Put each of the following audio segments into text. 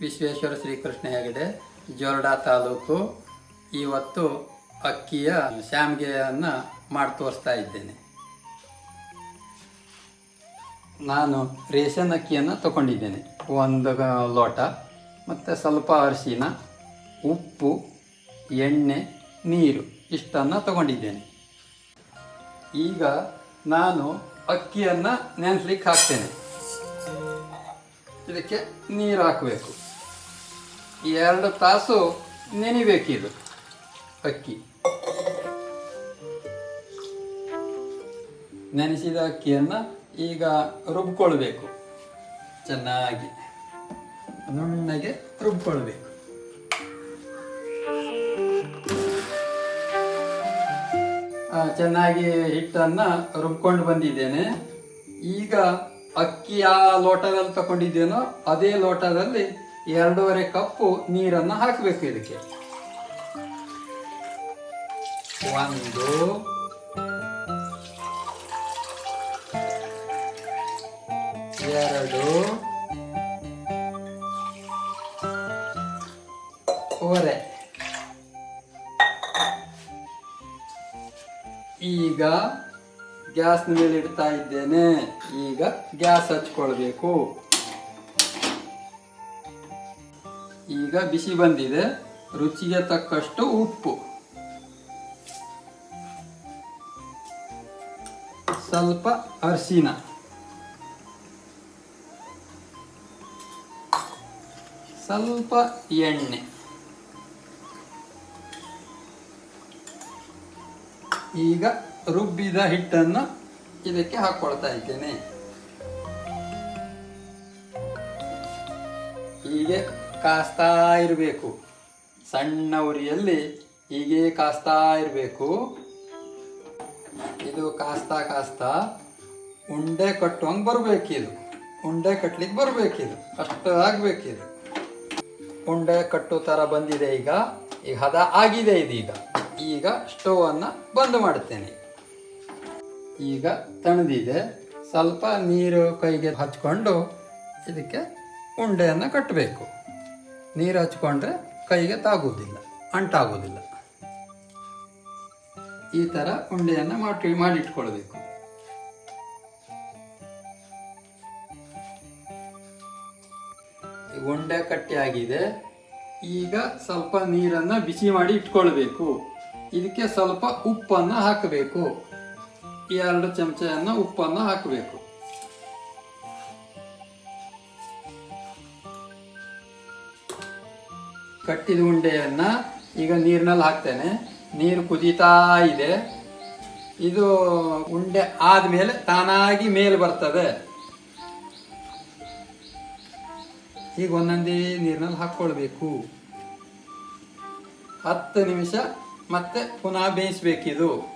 ವಿಶ್ವೇಶ್ವರ ಶ್ರೀಕೃಷ್ಣ ಹೆಗಡೆ ಜೋರ್ಡಾ ತಾಲೂಕು. ಇವತ್ತು ಅಕ್ಕಿಯ ಶ್ಯಾಮಿಗೆಯನ್ನು ಮಾಡಿ ತೋರಿಸ್ತಾ ಇದ್ದೇನೆ. ನಾನು ರೇಷನ್ ಅಕ್ಕಿಯನ್ನು ತಗೊಂಡಿದ್ದೇನೆ. ಒಂದು ಲೋಟ, ಮತ್ತು ಸ್ವಲ್ಪ ಅರಿಶಿನ, ಉಪ್ಪು, ಎಣ್ಣೆ, ನೀರು ಇಷ್ಟನ್ನು ತಗೊಂಡಿದ್ದೇನೆ. ಈಗ ನಾನು ಅಕ್ಕಿಯನ್ನು ನೆನೆಸ್ಲಿಕ್ಕೆ ಹಾಕ್ತೇನೆ. ಇದಕ್ಕೆ ನೀರು ಹಾಕಬೇಕು. ಎರಡು ತಾಸು ನೆನಿಬೇಕಿದು, ಅಕ್ಕಿ. ನೆನೆಸಿದ ಅಕ್ಕಿಯನ್ನು ಈಗ ರುಬ್ಕೊಳ್ಬೇಕು. ಚೆನ್ನಾಗಿ. ನುಣ್ಣಗೆ ರುಬ್ಕೊಳ್ಬೇಕು. ಚೆನ್ನಾಗಿ ಹಿಟ್ಟನ್ನು ರುಬ್ಕೊಂಡು ಬಂದಿದ್ದೇನೆ. ಈಗ ಅಕ್ಕಿ ಆ ಲೋಟದಲ್ಲಿ ತಗೊಂಡಿದ್ದೇನೋ ಅದೇ ಲೋಟದಲ್ಲಿ ಎರಡೂವರೆ ಕಪ್ಪು ನೀರನ್ನು ಹಾಕಬೇಕು ಇದಕ್ಕೆ. ಒಂದು, ಎರಡು, ಒರೆ. ಈಗ ಗ್ಯಾಸ್ನ ಮೇಲೆ ಇಡ್ತಾ ಇದ್ದೇನೆ. ಈಗ ಗ್ಯಾಸ್ ಹಚ್ಕೊಳ್ಬೇಕು. ಈಗ ಬಿಸಿ ಬಂದಿದೆ. ರುಚಿಗೆ ತಕ್ಕಷ್ಟು ಉಪ್ಪು. ಸ್ವಲ್ಪ ಅರಿಶಿನ. ಸ್ವಲ್ಪ ಎಣ್ಣೆ. ಈಗ ರುಬ್ಬಿದ ಹಿಟ್ಟನ್ನು ಇದಕ್ಕೆ ಹಾಕೊಳ್ತಾ ಇದ್ದೇನೆ. ಹೀಗೆ ಕಾಸ್ತಾ ಇರಬೇಕು. ಸಣ್ಣ ಉರಿಯಲ್ಲಿ ಹೀಗೆ ಕಾಸ್ತಾ ಇರಬೇಕು. ಇದು ಕಾಸ್ತಾ ಕಾಸ್ತಾ ಉಂಡೆ ಕಟ್ಟುವಂಗೆ ಬರಬೇಕಿದು. ಉಂಡೆ ಕಟ್ಲಿಕ್ಕೆ ಬರಬೇಕಿದು. ಅಷ್ಟು ಆಗಬೇಕಿದು. ಉಂಡೆ ಕಟ್ಟು ಥರ ಬಂದಿದೆ ಈಗ. ಈಗ ಹದ ಆಗಿದೆ ಇದೀಗ. ಈಗ ಸ್ಟೋವನ್ನು ಬಂದ್ ಮಾಡ್ತೇನೆ. ಈಗ ತಣದಿದೆ. ಸ್ವಲ್ಪ ನೀರು ಕೈಗೆ ಹಚ್ಕೊಂಡು ಇದಕ್ಕೆ ಉಂಡೆಯನ್ನು ಕಟ್ಟಬೇಕು ನೀರು ಹಚ್ಕೊಂಡ್ರೆ ಕೈಗೆ ತಾಗುವುದಿಲ್ಲ, ಅಂಟಾಗುವುದಿಲ್ಲ. ಈ ಥರ ಉಂಡೆಯನ್ನು ಮಾಡಿ, ಮಾಡಿಟ್ಕೊಳ್ಬೇಕು. ಉಂಡೆ ಕಟ್ಟಿಯಾಗಿದೆ. ಈಗ ಸ್ವಲ್ಪ ನೀರನ್ನ ಬಿಸಿ ಮಾಡಿ ಇಟ್ಕೊಳ್ಬೇಕು. ಇದಕ್ಕೆ ಸ್ವಲ್ಪ ಉಪ್ಪನ್ನು ಹಾಕಬೇಕು. ಎರಡು ಚಮಚವನ್ನು ಉಪ್ಪನ್ನು ಹಾಕಬೇಕು. ಕಟ್ಟಿದ ಉಂಡೆಯನ್ನ ಈಗ ನೀರಿನಲ್ಲಿ ಹಾಕ್ತೇನೆ. ನೀರು ಕುದೀತಾ ಇದೆ. ಇದು ಉಂಡೆ ಆದ್ಮೇಲೆ ತಾನಾಗಿ ಮೇಲೆ ಬರ್ತದೆ. ಈಗ ಒಂದೊಂದೇ ನೀರಿನಲ್ಲಿ ಹಾಕ್ಕೊಳ್ಬೇಕು. ಹತ್ತು ನಿಮಿಷ ಮತ್ತೆ ಪುನಃ ಬೇಯಿಸ್ಬೇಕಿದು.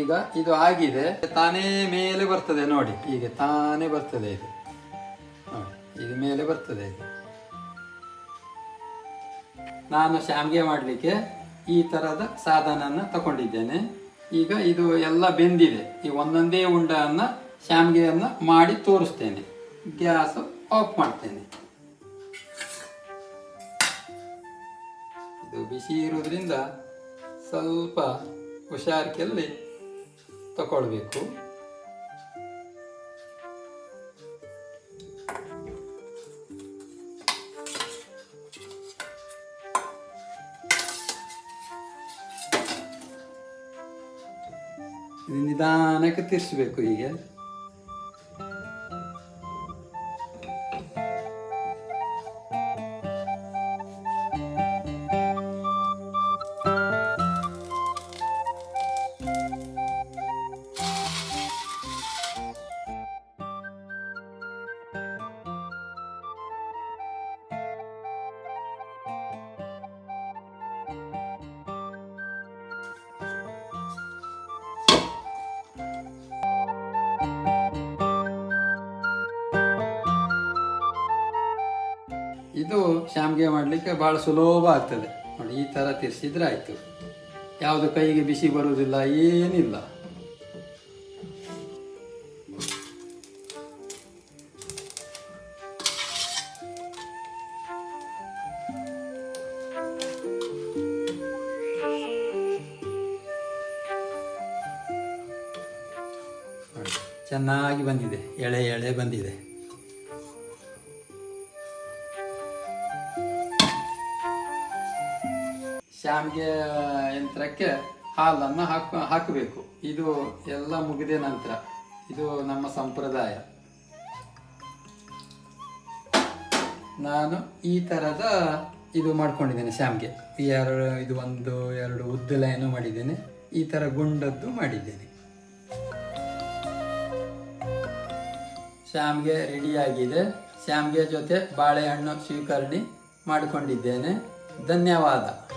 ಈಗ ಇದು ಆಗಿದೆ. ತಾನೇ ಮೇಲೆ ಬರ್ತದೆ ನೋಡಿ, ಹೀಗೆ ತಾನೇ ಬರ್ತದೆ ಇದು. ಇದು ಮೇಲೆ ಬರ್ತದೆ ಇದು. ನಾನು ಶಾಮಿಗೆ ಮಾಡಲಿಕ್ಕೆ ಈ ಥರದ ಸಾಧನನ್ನ ತಗೊಂಡಿದ್ದೇನೆ. ಈಗ ಇದು ಎಲ್ಲ ಬೆಂದಿದೆ. ಈ ಒಂದೊಂದೇ ಉಂಡನ್ನು ಶಾಮ್ಗೆಯನ್ನು ಮಾಡಿ ತೋರಿಸ್ತೇನೆ. ಗ್ಯಾಸ್ ಆಫ್ ಮಾಡ್ತೇನೆ. ಇದು ಬಿಸಿ ಇರೋದ್ರಿಂದ ಸ್ವಲ್ಪ ಹುಷಾರಿಕೆಯಲ್ಲಿ ತಗೊಳ್ಬೇಕು ಇದು ನಿಧಾನಕ್ಕೆ ತಿರ್ಸ್ಬೇಕು ಹೀಗೆ ಶ್ಯಾಮ್ಗೆ ಮಾಡಲಿಕ್ಕೆ ಭಾಳ ಸುಲಭ ಆಗ್ತದೆ. ನೋಡಿ, ಈ ಥರ ತಿರ್ಸಿದ್ರೆ ಆಯಿತು. ಯಾವುದು ಕೈಗೆ ಬಿಸಿ ಬರುವುದಿಲ್ಲ, ಏನಿಲ್ಲ. ಚೆನ್ನಾಗಿ ಬಂದಿದೆ. ಎಳೆ ಎಳೆ ಬಂದಿದೆ. ಶಾಮಿಗೆ ಯಂತ್ರಕ್ಕೆ ಹಾಲನ್ನು ಹಾಕ, ಹಾಕಬೇಕು. ಇದು ಎಲ್ಲ ಮುಗಿದ ನಂತರ ಇದು ನಮ್ಮ ಸಂಪ್ರದಾಯ. ನಾನು ಈ ಥರದ ಇದು ಮಾಡ್ಕೊಂಡಿದ್ದೇನೆ ಶ್ಯಾಮ್ಗೆ. ಎರಡು, ಇದು ಒಂದು, ಎರಡು ಉದ್ದ ಲೈನು ಮಾಡಿದ್ದೇನೆ. ಈ ಥರ ಗುಂಡದ್ದು ಮಾಡಿದ್ದೇನೆ. ಶ್ಯಾಮ್ಗೆ ರೆಡಿಯಾಗಿದೆ. ಶ್ಯಾಮ್ಗೆ ಜೊತೆ ಬಾಳೆಹಣ್ಣು ಸ್ವೀಕರಣೆ ಮಾಡಿಕೊಂಡಿದ್ದೇನೆ. ಧನ್ಯವಾದ.